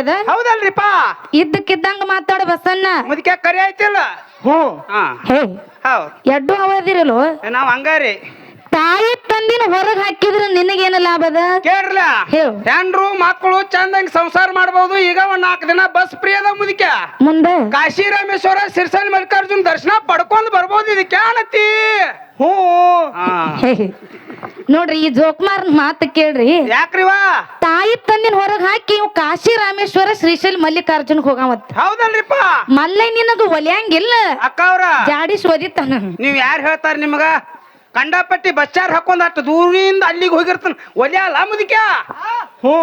ಹೌದಲ್ರಿಪ್ಪ ಇದ್ದಕ್ಕಿದ್ದಂಗ ಮಾತಾಡ ಬಸನ್ನ ಮುದಕ್ಕೆ ಕರಿ ಐತಿಲ್ಲ ಹ್ಞೂ. ಹಾ. ಹೇ. ಹೌದ್. ಎಡ್ಡು ಅವದಿರಲು ನಾವ್ ಹಂಗಾರಿ. ತಾಯಿ ತಂದಿನ ಹೊರಗ್ ಹಾಕಿದ್ರ ನಿನಗೇನು ಲಾಭ ಅದ ಕೇಳ್ರಲ್ಲ ಹೇಳು. ಹೆಣ್ರು ಮಕ್ಕಳು ಚಂದಂಗ್ ಸಂಸಾರ ಮಾಡಬಹುದು ಈಗ ಒಂದ್ ನಾಲ್ಕು ದಿನ ಬಸ್ ಫ್ರೀ ಅದ ಮುದಿಕ. ಮುಂದೆ? ಕಾಶಿ ರಾಮೇಶ್ವರ ಸಿರ್ಸಲ್ ಮಲ್ಲಿಕಾರ್ಜುನ್ ದರ್ಶನ ಪಡ್ಕೊಂಡ್ ಬರ್ಬೋದು ಇದಕ್ಕೆ ಹ್ಞೂ ಹಾ. ಹೇ ನೋಡ್ರಿ ಈ ಜೋಕ್ಮಾರ್ನ ಮಾತು ಕೇಳ್ರಿ. ಯಾಕ್ರಿವಾ ತಾಯಿ ತಂದಿನ ಹೊರಗ್ ಹಾಕಿ ಇವ್ ಕಾಶಿ ರಾಮೇಶ್ವರ ಶ್ರೀಶೈಲ್ ಮಲ್ಲಿಕಾರ್ಜುನ್ ಹೋಗಾವತ್ ಹೌದಲ್ರಿಪ್ಪ. ಮಲ್ಲೈ ನಿನಗ ಒಲಿಯಂಗಿಲ್ಲ. ಅಕ್ಕ ಅವ್ರ ಜಾಡಿಸ್ ಓದಿತಾನ ನೀವ್ ಯಾರು ಹೇಳ್ತಾರ ನಿಮಗ? ಕಂಡಪಟ್ಟಿ ಬಸ್ಚಾರ್ ಹಾಕೊಂಡ್ ಅಷ್ಟು ದೂರಿಂದ ಅಲ್ಲಿಗೆ ಹೋಗಿರ್ತಾನ. ಒಲಿಯಲ್ಲ ಮುದಿಕ ಹ್ಞೂ.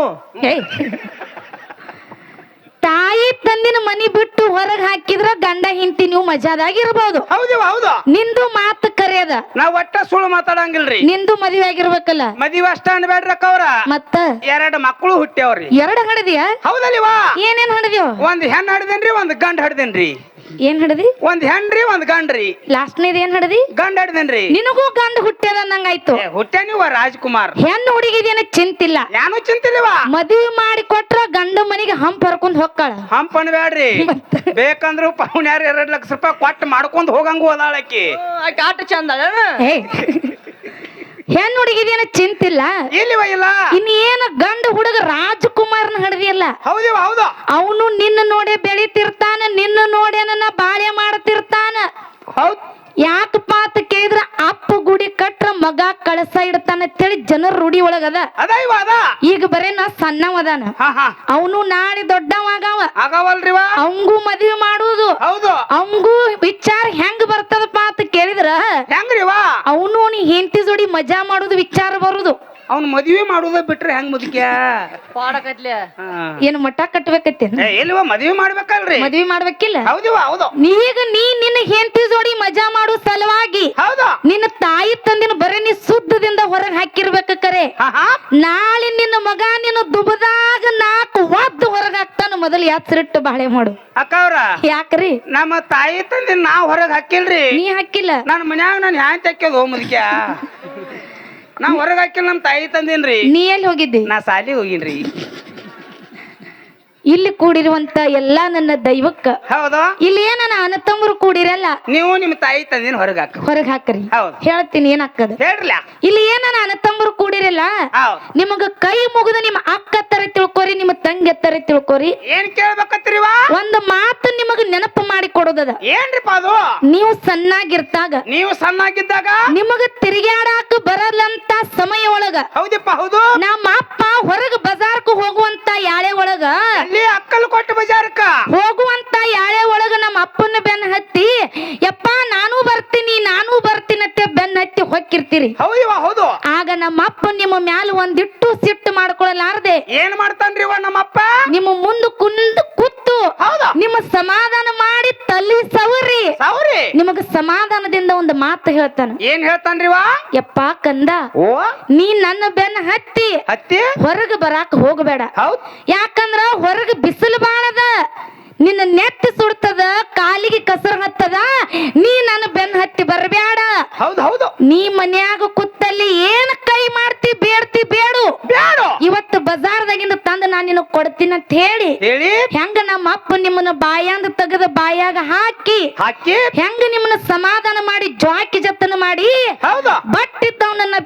ತಾಯಿ ಮನಿ ಬಿಟ್ಟು ಹೊರಗ್ ಹಾಕಿದ್ರ ಗಂಡ ಹಿಂತಿ ನೀವು ಮಜಾದಾಗಿ ಇರ್ಬೋದು ಹೌದು. ನಿಂದು ಮಾತು ಕರೆಯದ. ನಾವ್ ಒಟ್ಟ ಸುಳ್ಳು ಮಾತಾಡಂಗಿಲ್ರಿ. ನಿಂದು ಮದುವೆ ಆಗಿರ್ಬೇಕಲ್ಲ. ಮದುವೆ ಅಷ್ಟ ಅನ್ಬೇಡ್ರಿ ಅಕ್ಕ ಅವ್ರ ಮತ್ತ? ಎರಡು ಮಕ್ಕಳು ಹುಟ್ಟ್ಯಾವ್ರಿ. ಎರಡ್ ಹಡದಿಯಾ ಹೌದಲ್ವಾ ಏನೇನ್ ಹಡದಿಯೋ ಒಂದ್ ಹೆಣ್ ಹಡ್ದೇನ್ರಿ ಒಂದ್ ಗಂಡ ಹಡ್ದೇನ್ರಿ. ಏನ್ ಹಿಡದಿ ಒಂದ್ ಹೆಣ್ರಿ ಒಂದ್ ಗಂಡ್ರಿ. ಲಾಸ್ಟ್ನೇದ್ ಏನ್ ಹಿಡದಿ ಗಂಡ ಹಿಡ್ದನ್ರಿ ನಿನಗೂ ಗಂಡ ಹುಟ್ಟ್ಯದ ನಂಗಾಯ್ತು ಹುಟ್ಟೆ ನೀವ ರಾಜ್ಕುಮಾರ್? ಹೆಣ್ಣು ಹುಡುಗಿದೇನ ಚಿಂತಿಲ್ಲ. ನಾನು ಚಿಂತಿಲ್ವ ಮದುವೆ ಮಾಡಿ ಕೊಟ್ರ ಗಂಡ ಮನೆಗೆ ಹಂಪ್ ಹರ್ಕೊಂಡ್ ಹೊಕ್ಕಾಳ ಹಂಪ್ ಅನ್ಬೇಡ್ರಿ ಬೇಕಂದ್ರು ಪೌನ್ಯಾರ ಎರಡ್ ಲಕ್ಷ ರೂಪಾಯಿ ಕೊಟ್ಟು ಮಾಡ್ಕೊಂಡ್ ಹೋಗಂಗು ಅದಾಳಕಿ ಆಟ ಚಂದ ಹೆಣ್ಣು ಹುಡುಗಿದೇನ ಚಿಂತಿಲ್ಲ. ಇಲ್ಲಿವ ಇಲ್ಲ. ಇನ್ನೇನು ಗಂಡ ಹುಡುಗ ರಾಜ್ಕುಮಾರ್ನ ಹಡದಿಯಲ್ಲ. ಹೌದಿವ ಹೌದು. ಅವನು ನಿನ್ನ ನೋಡೇ ಬೆಳಿತಿರ್ತಾನ ನಿನ್ನ ನೋಡೇ ನನ್ನ ಬಾಳೆ ಮಾಡ್ತಿರ್ತಾನ ಹೌದ್ ಯಾಕಪ್ಪ ಅಂತ ಕೇಳಿದ್ರ ಅಪ್ಪ ಗುಡಿ ಕಟ್ರ ಮಗ ಕಳಸ ಇಡ್ತಾನ ಅಂತೇಳಿ ಜನರ ರೂಢಿ ಒಳಗದ ಅದ. ಇವ ಅದ ಈಗ ಬರೇ ನಾ ಸಣ್ಣವದಾನ ಹಾ ಹಾ. ಅವನು ನಾಳೆ ದೊಡ್ಡವಾಗವ ಆಗವಲ್ರಿವ? ಅವಂಗೂ ಮದುವೆ ಮಾಡುವುದು ಹೌದು. ಅವಂಗೂ ವಿಚಾರ ಹೆಂಗ್ ಬರ್ತದಪ್ಪ ಅಂತ ಕೇಳಿದ್ರ. ಹೆಂಗ್ರಿವ? ಅವನು ನೀ ಹೆಂಡತಿ ಜೋಡಿ ಮಜಾ ಮಾಡುದು ವಿಚಾರ ಅವ್ನ ಮದ್ವಿ ಮಾಡುದ ಬಿಟ್ರೆ ಹೆಂಗ್ ಮುದುಕ್ಯ? ಪಾಡಕತ್ಲೆ. ಏನು ಮಠ ಕಟ್ಬೇಕತ್ತೇನ್? ಏ, ಇಲ್ವ ಮದ್ವಿ ಮಾಡ್ಬೇಕಲ್ರಿ? ಮದ್ವೆ ಮಾಡ್ಬೇಕಿಲ್ಲ? ಹೌದಿವ ಹೌದು. ಈಗ ನೀ ನಿನ್ನ ಹೆಂಡತಿ ಜೋಡಿ ಮಜಾ ಮಾಡೋ ಸಲುವಾಗಿ ಹೌದು. ನಿನ್ನ ತಾಯಿ ತಂದಿನ ಬರೀ ನೀ ಸುದ್ದದಿಂದ ಹೊರಗೆ ಹಾಕಿರ್ಬೇಕ ಕರೆ. ಹಾ ಹಾ. ನಾಳೆ ನಿನ್ನ ಮಗ ನಿನ್ನ ದುಬದಾಗ ನಾಲ್ಕು ಒದ್ದು ಹೊರಗೆ ಹಾಕ್ತಾನ ಮೊದಲು ಯಾತ್ರಿಟ್ಟು ಬಾಳೆ ಮಾಡು. ಅಕ್ಕ ಅವ್ರ ಯಾಕ್ರಿ? ನಮ್ಮ ತಾಯಿ ತಂದೆ ನಾವ್ ಹೊರಗ್ ಹಾಕಿಲ್ರಿ. ನೀ ಹಾಕಿಲ್ಲ. ನನ್ನ ಮನ್ಯಾಗ ನಾನು ಹ್ಯಾಂಗ ತೆಕ್ಕೋದು ಮುದುಕ್ಯ? ನಾ ಹೊರಗ್ ಹಾಕಿಲ್ಲ ನಮ್ಮ ತಾಯಿ ತಂದೇನ್ರಿ. ನೀ ಎಲ್ಲಿ ಹೋಗಿದ್ದಿ? ನಾ ಸಾಲಿ ಹೋಗಿನ್ರಿ. ಇಲ್ಲಿ ಕೂಡಿರುವಂತ ಎಲ್ಲಾ ನನ್ನ ದೈವಕ್ಕ ಹೌದಾ. ಇಲ್ಲಿ ಏನ ನೀವು ನಿಮ್ಮ ತಾಯಿ ತಂದಿನ ಹೊರಗೆ ಹಾಕ ಹೊರಗೆ ಹಾಕ್ರಿ. ಹೌದು. ಹೇಳ್ತೀನಿ ಹಾಕದ್? ಹೇಳ್ರಲ್ಲ. ಇಲ್ಲಿ ಏನ ಅಣ್ಣ ತಮ್ಮರು ಕೂಡಿರಲ್ಲ? ಹೌದ್. ನಿಮಗ ಕೈ ಮುಗಿದು ನಿಮ್ಮ ಅಕ್ಕ ತರ ತಿಳ್ಕೊರಿ ನಿಮ್ಮ ತಂಗಿ ತರ ತಿಳ್ಕೊರಿ. ಏನ್ ಕೇಳ್ಬೇಕತ್ತೀರಿವ ಒಂದು ಮಾತು ನಿಮಗ ನೆನಪು ಮಾಡಿ ಕೊಡೋದದ. ಏನ್ರಿಪ್ಪ ಅದು? ನೀವು ಸಣ್ಣಾಗಿರ್ತಾಗ. ನೀವು ಸಣ್ಣಾಗಿದ್ದಾಗ? ನಿಮಗ ತಿರುಗಾಡಾಕ ಬರಲ್ಲಂತ ಸಮಯ ಒಳಗ. ಹೌದಪ್ಪ ಹೌದು. ನಮ್ಮ ಅಪ್ಪ ಹೊರಗ ಬಜಾರ್ಕ ಹೋಗುವಂತ ಯಾಳೆ ಒಳಗ. ಅಲ್ಲಿ ಅಕ್ಕಲ್ ಕೊಟ್ಟು ಬಜಾರ್ಕ. ಹೋಗುವಂತ ಯಾಳೆ ಒಳಗ ನಮ್ಮ ಅಪ್ಪನ ಬೆನ್ನ ಹತ್ತಿ ಯಪ್ಪ ನಾನು ಬರ್ತೀನಿ ನಾನು ಬರ್ತೀನಿ ಅಂತ ಬೆನ್ನತ್ತಿ ಹೊಕ್ಕಿರ್ತೀರಿ. ಹೌದಿವ ಹೌದು. ಆಗ ನಮ್ಮ ಅಪ್ಪ ನಿಮ್ಮ ಮ್ಯಾಲ ಒಂದಿಟ್ಟು ಸಿಟ್ಟು ಮಾಡ್ಕೊಳ್ಳಲಾರ್ದೆ ಏನ್ ಮಾಡ್ತಾನ್ರಿ ನಮ್ಮಪ್ಪ? ನಿಮ್ಮ ಮುಂದೆ ಕುಂದು ಕೂತು ಹೌದು. ನಿಮ್ಮ ಸಮಾಧಾನ ಮಾಡಿ ತಲ್ಲಿ ಸವರಿ. ಸೌರಿ ನಿಮಗ ಸಮಾಧಾನದಿಂದ ಒಂದು ಮಾತು ಹೇಳ್ತಾನ. ಏನ್ ಹೇಳ್ತಾನ್ರಿವ ಯಪ್ಪ ಕಂದ. ಓ. ನೀ ನನ್ನ ಬೆನ್ನ ಹತ್ತಿ. ಹತ್ತಿ? ಹೊರಗೆ ಬರಾಕ ಹೋಗಬೇಡ. ಹೌದ್. ಯಾಕಂದ್ರ ಹೊರಗೆ ಬಿಸಿಲು ಬಾಳದ. ನಿನ್ನ ನೆತ್ತಿ ಸುಡ್ತದ ಕಾಲಿಗೆ ಕಸರ ಹತ್ತದ ನೀ ನನ್ನ ಬೆನ್ ಹತ್ತಿ ಬರಬೇಡ ಹೌದು ಹೌದು. ನೀ ಮನ್ಯಾಗ ಕುತ್ತಲ್ಲಿ ಏನ್ ಕೈ ಮಾಡ್ತಿ ಬೇಡ್ತಿ ಬೇಡು. ಬೇಡು. ಇವತ್ತು ಬಜಾರ್ದಾಗಿಂದ ತಂದು ನಾನು ನಿನ್ನ ಕೊಡ್ತೀನಿ ಅಂತ ಹೇಳಿ ಹೇಳಿ. ಹೆಂಗ ನಮ್ಮ ಅಪ್ಪ ನಿಮ್ಮನ್ನ ಬಾಯಂದ ತೆಗೆದ ಬಾಯಾಗ ಹಾಕಿ ಹಾಕಿ. ಹೆಂಗ ನಿಮ್ಮನ್ನ ಸಮಾಧಾನ ಮಾಡಿ ಜ್ವಾಕಿ ಜತನ ಮಾಡಿ ಹೌದು. ಬಟ್ಟಿದ್ದವನನ್ನ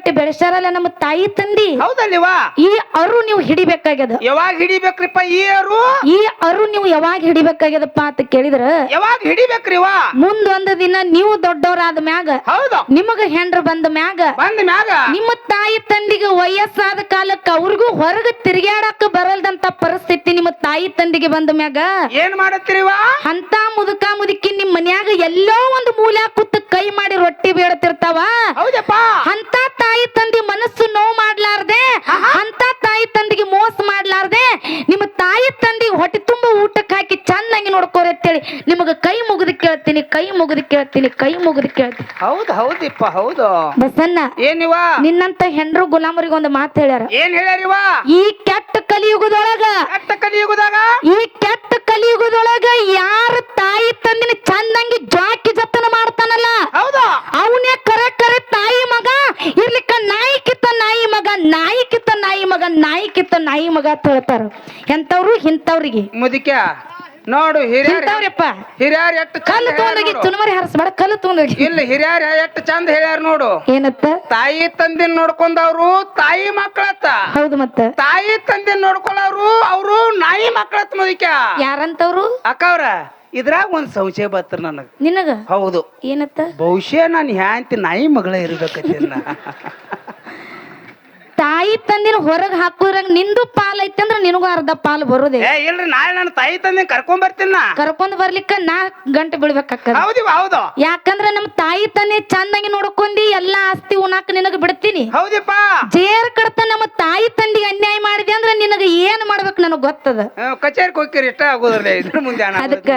ಬೆಟ್ಟದಟ್ಟಿ ಬೆಳೆಸಾರಲ್ಲ ನಮ್ಮ ತಾಯಿ ತಂದಿ? ಹೌದಲ್ವಾ ಈ ಅರು ನೀವು ಹಿಡಿಬೇಕಾಗ್ಯದ. ಯಾವಾಗ ಹಿಡಿಬೇಕ್ರಿಪ್ಪ ಈ ಅರು? ಈ ಅರು ನೀವು ಯಾವಾಗ ಹಿಡಿಬೇಕಾಗ್ಯದಪ್ಪ ಅಂತ ಕೇಳಿದ್ರ? ಯಾವಾಗ ಹಿಡಿಬೇಕ್ರಿವಾ ಮುಂದೊಂದು ದಿನ ನೀವು ದೊಡ್ಡವರಾದ ಮ್ಯಾಗ ಹೌದು. ನಿಮಗ ಹೆಂಡ್ರ ಬಂದ ಮ್ಯಾಗ ಬಂದ ಮ್ಯಾಗ? ನಿಮ್ಮ ತಾಯಿ ತಂದಿಗೆ ವಯಸ್ಸಾದ ಕಾಲಕ್ಕ ಅವ್ರಿಗೂ ಹೊರಗ ತಿರುಗಾಡಕ ಬರಲ್ದಂತ ಪರಿಸ್ಥಿತಿ ನಿಮ್ಮ ತಾಯಿ ತಂದಿಗೆ ಬಂದ ಮ್ಯಾಗ. ಏನ್ ಮಾಡತ್ತೀರಿವ ಅಂತ ಮುದುಕ ಮುದುಕಿ ನಿಮ್ ಮನ್ಯಾಗ ಎಲ್ಲೋ ಒಂದು ಮೂಲ ಕೂತ್ ಕೈ ಮಾಡಿ ರೊಟ್ಟಿ ಬೇಡತಿರ್ತಾವ ಹೌದಪ್ಪ ಅಂತ ತಾಯಿ ತಂದಿ ಮನಸ್ಸು ನೋವು ಮಾಡ್ಲಾರ್ದೆ ಅಂತ ತಾಯಿ ತಂದಿಗೆ ಮೋಸ ಮಾಡ್ಲಾರ್ದೆ ನಿಮ್ಮ ತಾಯಿ ತಂದಿ ಹೊಟ್ಟೆ ತುಂಬ ಊಟಕ್ಕೆ ಹಾಕಿ ಚೆನ್ನಾಗಿ ನೋಡ್ಕೋರಿ ಅಂತೇಳಿ ನಿಮಗ ಕೈ ಮುಗಿದು ಕೇಳ್ತೀನಿ ಕೈ ಮುಗಿದು ಕೇಳ್ತೀನಿ ಕೈ ಮುಗಿದು ಕೇಳ್ತೀನಿ. ಹೌದು ಹೌದಿಪ್ಪ ಹೌದು. ಬಸನ್ನ ಏನಿವ? ನಿನ್ನಂತ ಹೆಂಡ್ರು ಗುಲಾಮರಿಗೆ ಒಂದು ಮಾತು ಹೇಳ್ಯಾರ. ಏನ್ ಹೇಳ್ಯಾರಿವ? ಈ ಕೆಟ್ಟ ಕಲಿಯುಗದೊಳಗ ಕೆಟ್ಟ ಕಲಿಯುಗದಾಗ? ಈ ಕೆಟ್ಟ ಕಲಿಯುಗದೊಳಗ ಯಾರ ತಾಯಿ ತಂದಿನ ಚಂದಂಗಿ ಜಾಕಿ ಜತನ ಮಾಡ್ತಾನಲ್ಲ? ಹೌದು. ಅವನೇ ಕರೆ ಕರೆ ತಾಯಿ ಮಗ ಇರ್ಲಿಕ್ಕ ನಾಯಿ ಕಿತ್ತ ನಾಯಿ ಮಗ ನಾಯಿ ಕಿತ್ತ ನಾಯಿ ಮಗ ನಾಯಿ ಕಿತ್ತ ನಾಯಿ ಮಗ ಅಂತ ಹೇಳ್ತಾರ. ಎಂತವ್ರು ಇಂಥವ್ರಿಗೆ. ಮುದಿಕ ನೋಡು ಹಿರಿಯರ್. ಇಂಥವ್ರಪ್ಪ. ಹಿರಿಯರ್ ಎಷ್ಟು ಚಂದ ಕಲ್ಲು ತಗೊಂಡೋಗಿ ಹೇಳ್ಯಾರ್ ನೋಡು. ಚುನುಮರಿ ಹರಿಸ್ಬೇಡ ಕಲ್ಲು ತಗೊಂಡೋಗಿ ಇಲ್ಲ ಹಿರಿಯರ್ ಎಷ್ಟು ಚಂದ ಹೇಳ್ಯಾರ ನೋಡು. ಏನತ್ತ? ತಾಯಿ ತಂದಿನ ನೋಡ್ಕೊಂಡವ್ರು ತಾಯಿ ಮಕ್ಕಳತ್ತ. ಹೌದು ಮತ್ತ. ತಾಯಿ ತಂದಿನ ನೋಡ್ಕೊಳ್ಳೋರು ಅವರು ನಾಯಿ ಮಕ್ಕಳತ್ತ ಮುದಿಕ. ಯಾರಂತವ್ರು? ಅಕ್ಕವ್ರ ಇದ್ರಾಗ ಒಂದ್ ಸಂಶಯ ಬತ್ತರ ನನಗ. ನಿನಗ? ಹೌದು. ಏನತ್ತ? ಬಹುಶಃ ನಾನು ಹ್ಯಾಂತಿ ನಾಯಿ ಮಗಳ ಇರ್ಬೇಕತ್ತಿನ. ತಾಯಿ ತಂದಿನ ಹೊರಗ್ ಹಾಕುದ್ರಾಗ ನಿಂದು ಪಾಲ್ ಐತಿ ಅಂದ್ರ ನಿನಗೂ ಅರ್ಧ ಪಾಲ್ ಬರೋದೇ. ಏ ಇಲ್ರಿ ನಾಳೆ ನನ್ನ ತಾಯಿ ತಂದೆ ಕರ್ಕೊಂಡ್ ಬರ್ತೀನ ನಾ. ಕರ್ಕೊಂಡ್ ಬರ್ಲಿಕ್ಕ ನಾಲ್ಕ್ ಗಂಟೆ ಬೀಳ್ಬೇಕಾಕದ ಹೌದಿವ ಹೌದು. ಯಾಕಂದ್ರ ನಮ್ ತಾಯಿ ತಂದೆ ಚಂದಾಗಿ ನೋಡ್ಕೊಂಡಿ ಎಲ್ಲಾ ಆಸ್ತಿ ಉಣಾಕ ನಿನಗ ಬಿಡ್ತೀನಿ. ಹೌದಿಪ್ಪ. ಗೊತ್ತದ. ಕಚೇರಿ ಕಚೇರಿಗೆ ಹೋಗ್ತೀರಿ ಇಷ್ಟ ಆಗೋದ್ರೆ ಇದ್ರ ಮುಂದೆ ಹಣ ಅದಕ್ಕ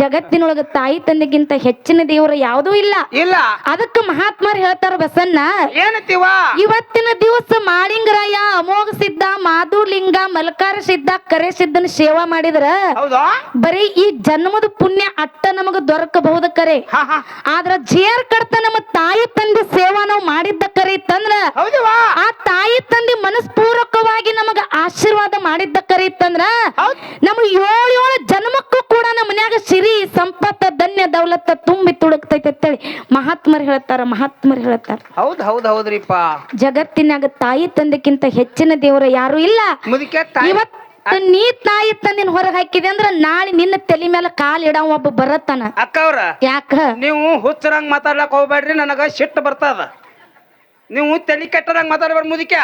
ಜಗತ್ತಿನೊಳಗ ತಾಯಿ ತಂದೆಗಿಂತ ಹೆಚ್ಚಿನ ದೇವರು ಯಾವುದೂ ಇಲ್ಲ. ಇಲ್ಲ. ಅದಕ್ಕ ಮಹಾತ್ಮರು ಹೇಳ್ತಾರ ಬಸನ್ನ ಏನತಿವ? ಇವತ್ತಿನ ದಿವಸ ಮಾಳಿಂಗರಾಯ ಅಮೋಘ ಸಿದ್ಧ ಮಾಧುಲಿಂಗ ಮಲ್ಕಾರ ಸಿದ್ಧ ಕರೆ ಸಿದ್ಧನ ಸೇವಾ ಮಾಡಿದ್ರ ಹೌದಾ? ಬರೀ ಈ ಜನ್ಮದ ಪುಣ್ಯ ಅಟ್ಟ ನಮಗ ದೊರಕಬಹುದು ಕರೆ. ಆದ್ರ ಜೇರ್ ಕಡ್ತ ನಮ್ಮ ತಾಯಿ ತಂದೆ ಸೇವಾ ನಾವು ಮಾಡಿದ್ದ ಕರೆ ಇತ್ತಂದ್ರ ಹೌದಿವ ಆ ತಾಯಿ ತಂದೆ ಮನಸ್ಪೂರ್ವಕವಾಗಿ ನಮಗ ಆಶೀರ್ವಾದ ಮಾಡಿದ್ದ ಕರೆ ಇತ್ತಂದ್ರ ಹೌದ್. ನಮ್ಮ ಏಳು ಏಳು ಜನ್ಮಕ್ಕೂ ಕೂಡ ನಮ್ಮ ಮನ್ಯಾಗ ಸಿರಿ ಸಂಪತ್ತ ಧನ್ಯ ದೌಲತ್ತ ತುಂಬಿ ತುಳುಕ್ತೈತೆ ಅಂತೇಳಿ ಮಹಾತ್ಮರು ಹೇಳ್ತಾರ ಮಹಾತ್ಮರು ಹೇಳ್ತಾರ. ಹೌದ್ ಹೌದ್ ಹೌದ್ರಿಪ್ಪ. ಜಗತ್ತಿನಾಗ ತಾಯಿ ತಂದಕ್ಕಿಂತ ಹೆಚ್ಚಿನ ದೇವರ ಯಾರು ಇಲ್ಲ. ಮುದುಕೆ ತಾಯಿ ಇವತ್ತು ನೀ ತಾಯಿ ತಂದಿನ ಹೊರಗೆ ಹಾಕಿದೆ ಅಂದ್ರ ನಾಳೆ ನಿನ್ನ ತಲೆ ಮೇಲೆ ಕಾಲ್ ಇಡ ಒಬ್ಬ ಬರತ್ತಾನ. ಅಕ್ಕವ್ರ ಯಾಕ? ನೀವು ಹುಚ್ಚರಂಗ್ ಮಾತಾಡ್ಲಕ್ ಹೋಗ್ಬೇಡ್ರಿ ನನಗ ಸಿಟ್ಟು ಬರ್ತದ. ನೀವು ತಲೆ ಕೆಟ್ಟದಂಗ್ ಮಾತಾಡ್ಬೇಡ ಮುದುಕ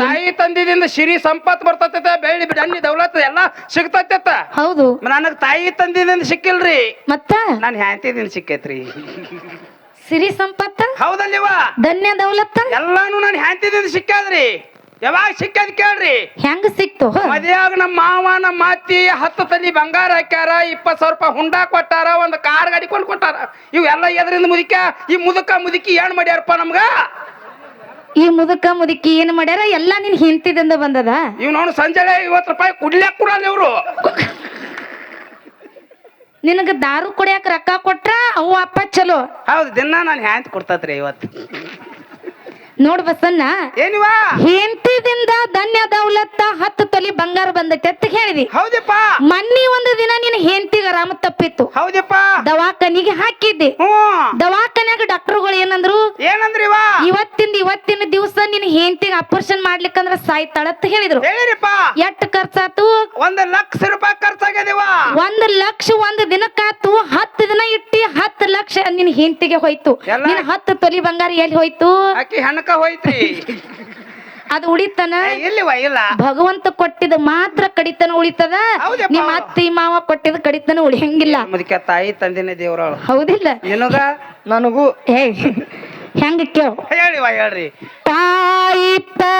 ತಾಯಿ ತಂದಿದಿಂದ ಸಿರಿ ಸಂಪತ್ ಬರ್ತೈತೆ ಬೆಳ್ಳಿ ಅನ್ನಿ ದೌಲತ್ ಎಲ್ಲ ಸಿಗ್ತೈತ ಹೌದು. ನನಗ್ ತಾಯಿ ತಂದಿದಿಂದ ಸಿಕ್ಕಿಲ್ರಿ. ಮತ್ತ? ನಾನು ಹ್ಯಾಂತಿದಿಂದ ಸಿಕ್ಕೈತ್ರಿ. ಸಿರಿ ಸಂಪತ್ತ? ಹೌದಲ್ಲಿವ ಧನ್ಯ ದೌಲತ್ತ? ಎಲ್ಲಾನು ನಾನು ಹ್ಯಾಂತಿದಿಂದ ಸಿಕ್ಕಾದ್ರಿ. ಯಾವಾಗ ಸಿಕ್ಕದ್ ಕೇಳ್ರಿ. ಹೆಂಗ ಸಿಕ್ತು? ಮದ್ಯಾಗ ನಮ್ಮ ಮಾವ ನಮ್ಮ ಮಾತಿ ಹತ್ತು ತಲಿ ಬಂಗಾರ ಹಾಕ್ಯಾರ ಇಪ್ಪತ್ ಸಾವಿರ ರೂಪಾಯಿ ಹುಂಡ ಕೊಟ್ಟಾರ ಒಂದು ಕಾರ್ ಗಾಡಿ ಕೊಂಡು ಕೊಟ್ಟಾರ. ಇವೆಲ್ಲ ಎದ್ರಿಂದ ಮುದುಕ ಈ ಮುದುಕ ಮುದುಕಿ ಏನ್ ಮಾಡ್ಯಾರಪ್ಪ ನಮ್ಗ? ಈ ಮುದುಕ ಮುದುಕಿ ಏನ್ ಮಾಡ್ಯಾರ? ಎಲ್ಲಾ ನಿನ್ ಹಿಂತಿದಿಂದ ಬಂದದ? ಇವ್ ನೋಡ್ ಸಂಜೆ ಐವತ್ ರೂಪಾಯಿ ಕುಡ್ಲಕ್ ಕೊಡಲ್ಲ ಇವ್ರು. ನಿನಗ ದಾರು ಕುಡಿಯಾಕ ರೊಕ್ಕ ಕೊಟ್ರ ಅವು ಅಪ್ಪ ಚಲೋ. ಹೌದು ದಿನ ನಾನು ಹ್ಯಾಂತ್ ಕೊಡ್ತತ್ರಿ ಇವತ್ತು. ನೋಡ್ ಬಸನ್ನ ಏನಿವ ಹೆಂಡತಿದಿಂದ ಧನ್ಯ ದೌಲತ್ತ ಹತ್ತು ತೊಲಿ ಬಂಗಾರ ಬಂದೈತೆ ಅಂತ ಹೇಳಿದಿ. ಹೌದಪ್ಪ. ಮನ್ನಿ ಒಂದು ದಿನ ನಿನ್ ಹೆಂಡತಿಗ ರಾಮ ತಪ್ಪಿತ್ತು. ಹೌದಪ್ಪ. ದವಾಖಾನಿಗೆ ಹಾಕಿದ್ದೆ. ದವಾಖಾನ್ಯಾಗ ಡಾಕ್ಟರ್ಗಳು ಏನಂದ್ರು ಏನಂದ್ರಿ ಇವತ್ತಿಂದ ಇವತ್ತಿನ ದಿವಸ ನಿನ್ ಹೆಂಡತಿಗೆ ಆಪರೇಷನ್ ಮಾಡ್ಲಿಕ್ಕಂದ್ರ ಸಾಯ್ತಾಳ ಅಂತ ಹೇಳಿದ್ರು. ಹೇಳಿರಿಪ್ಪ. ಎಷ್ಟ್ ಖರ್ಚಾತು? ಒಂದ್ ಲಕ್ಷ ರೂಪಾಯಿ ಖರ್ಚಾಗ್ಯದಿವ ಒಂದ್ ಲಕ್ಷ ಒಂದ್ ದಿನಕ್ಕಾತು ಹತ್ತು ದಿನ ಇಟ್ಟಿ ಹತ್ತು ಲಕ್ಷ ನಿನ್ ಹೆಂಡತಿಗೆ ಹೋಯ್ತು. ನಿನ್ ಹತ್ತು ತೊಲಿ ಬಂಗಾರ ಎಲ್ಲಿ ಹೋಯ್ತು? ಆಕಿ ಹೆಣಕ ಹೋಯ್ತ್ರಿ. ಅದು ಉಳಿತನ? ಏ, ಇಲ್ಲಿವ ಇಲ್ಲ. ಭಗವಂತ ಕೊಟ್ಟಿದ ಮಾತ್ರ ಕಡಿತನ ಉಳಿತದ. ನಿಮ್ಮ ಅತ್ತಿ ಮಾವ ಕೊಟ್ಟಿದ ಕಡಿತನ ಉಳಿಯಂಗಿಲ್ಲ. ತಾಯಿ ತಂದಿನ ದೇವ್ರ ಹೌದಿಲ್ಲ. ನಿನಗ ನನಗೂ. ಹೇ ಹೆಂಗ ಕೇಳಿ. ಹೇಳಿವ ಹೇಳ್ರಿ. ತಾಯಿ